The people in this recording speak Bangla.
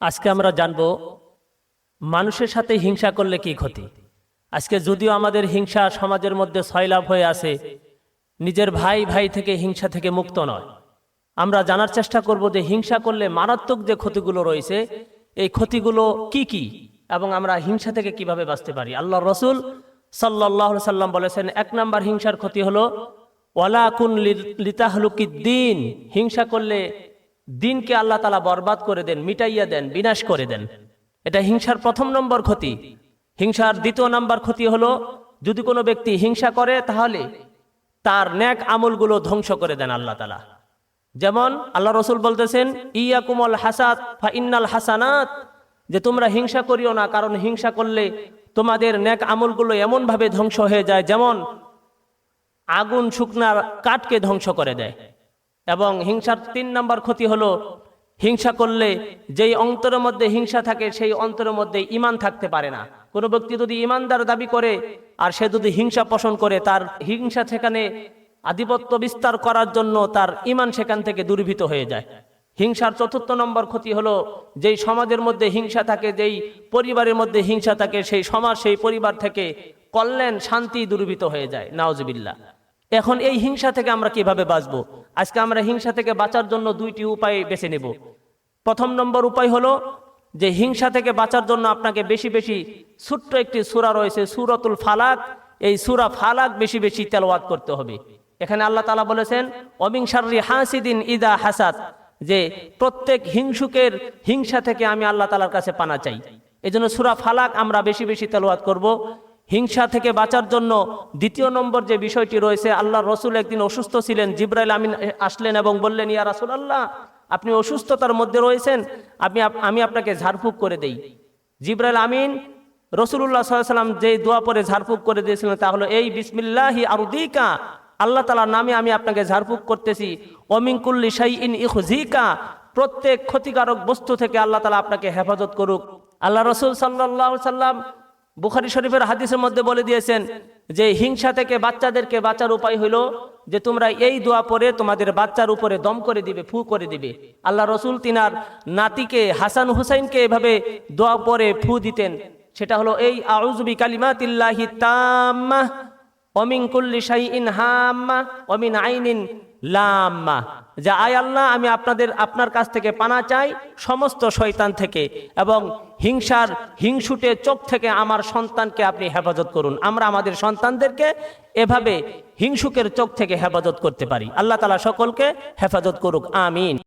আজকে আমরা জানব, মানুষের সাথে হিংসা করলে কি ক্ষতি? আজকে যদিও আমাদের হিংসা সমাজের মধ্যে সয়লাভ হয়ে আছে, নিজের ভাই ভাই থেকে হিংসা থেকে মুক্ত নয়। আমরা জানার চেষ্টা করব যে হিংসা করলে মারাত্মক যে ক্ষতিগুলো রয়েছে, এই ক্ষতিগুলো কি কি এবং আমরা হিংসা থেকে কীভাবে বাঁচতে পারি? আল্লাহ রসুল সাল্লাহ সাল্লাম বলেছেন, এক নম্বর হিংসার ক্ষতি হলো ওয়ালাকুন লিতাহলুকিদ্দিন। হিংসা করলে দিনকে আল্লাহ তালা বরবাদ করে দেন, মিটাইয়া দেন, বিনাশ করে দেন। এটা হিংসার প্রথম নম্বর ক্ষতি। হিংসার দ্বিতীয় নম্বর ক্ষতি হলো, যদি কোনো ব্যক্তি হিংসা করে, তাহলে তার ন্যাক আমলগুলো ধ্বংস করে দেন আল্লাহ তালা। যেমন আল্লাহ রসুল বলতেছেন ইয়া কুমল হাসাত ফা ইন্নাল হাসানাত। যে তোমরা হিংসা করিও না, কারণ হিংসা করলে তোমাদের ন্যাক আমলগুলো এমনভাবে ধ্বংস হয়ে যায়, যেমন আগুন শুকনার কাঠকে ধ্বংস করে দেয়। এবং হিংসার তিন নম্বর ক্ষতি হলো হিংসা করলে যেই অন্তরের মধ্যে হিংসা থাকে, সেই অন্তরের মধ্যে ইমান থাকতে পারে না। কোনো ব্যক্তি যদি ইমানদার দাবি করে আর সে যদি হিংসা পোষণ করে, তার হিংসা সেখানে আধিপত্য বিস্তার করার জন্য তার ইমান সেখান থেকে দুর্ভীত হয়ে যায়। হিংসার চতুর্থ নম্বর ক্ষতি হলো যেই সমাজের মধ্যে হিংসা থাকে, যেই পরিবারের মধ্যে হিংসা থাকে, সেই সমাজ, সেই পরিবার থেকে কল্যাণ, শান্তি দুর্বৃত হয়ে যায়। নাওজবিল্লা এখন এই হিংসা থেকে আমরা কীভাবে বাঁচবো? আজকে আমরা হিংসা থেকে বাঁচার জন্য দুইটি উপায় বেছে নেব। প্রথম নম্বর উপায় হলো যে হিংসা থেকে বাঁচার জন্য আপনাকে বেশি বেশি ছোট্ট একটি সুরা রয়েছে, সুরতুল ফালাক। এই সুরা ফালাক বেশি বেশি তেলওয়াত করতে হবে। এখানে আল্লাহ তালা বলেছেন অমিংসারি হাসিদিন ইদা হাসাদ যে প্রত্যেক হিংসুকের হিংসা থেকে আমি আল্লাহ তালার কাছে পানা চাই। এই জন্য সুরা ফালাক আমরা বেশি বেশি তেলওয়াত করব। হিংসা থেকে বাঁচার জন্য দ্বিতীয় নম্বর যে বিষয়টি রয়েছে আল্লাহ রসুল একদিন অসুস্থ ছিলেন, জিব্রাইল আমিন আসলেন এবং বললেন, ইয়া রাসুল আল্লাহ আপনি অসুস্থতার মধ্যে রয়েছেন, আপনি আমি আপনাকে ঝাড়ফুঁক করে দেই। জিব্রাইল আমিন রসুল্লাহ সাল্লাম যে দোয়া পরে ঝাড়ফুঁক করে দিয়েছিলেন, তা হলো, এই বিসমিল্লাহি আরুদিকা, আল্লাহ তালার নামে আমি আপনাকে ঝাড়ফুঁক করতেছি অমিনকুল্লি সাই ইন ইহুজিকা প্রত্যেক ক্ষতিকারক বস্তু থেকে আল্লাহ তালা আপনাকে হেফাজত করুক। আল্লাহ রসুল সাল্লাহ সাল্লাম বুখারি শরীফের হাদিসের মধ্যে বলে দিয়েছেন যে হিংসা থেকে বাচ্চাদেরকে বাঁচার উপায় হলো যে তোমরা এই দোয়া পরে তোমাদের বাচ্চার উপরে দম করে দিবে, ফু করে দিবে। আল্লাহ রসুল তিনার নাতিকে হাসান হুসাইনকে এভাবে দোয়া পরে ফু দিতেন। সেটা হলো এই আউজবি কালিমাতিল্লাহি তাম্মা অমিন কুল্লি শাইইন হাম্মা অমিন আইনিন লাম্মা। যা আয় আল্লাহ, আমি আপনাদের, আপনার কাছ থেকে পানা চাই সমস্ত শয়তান থেকে এবং হিংসার হিংসুটে চোখ থেকে আমার সন্তানকে আপনি হেফাজত করুন। আমরা আমাদের সন্তানদেরকে এভাবে হিংসুকের চোখ থেকে হেফাজত করতে পারি। আল্লাহ তালা সকলকে হেফাজত করুক। আমিন।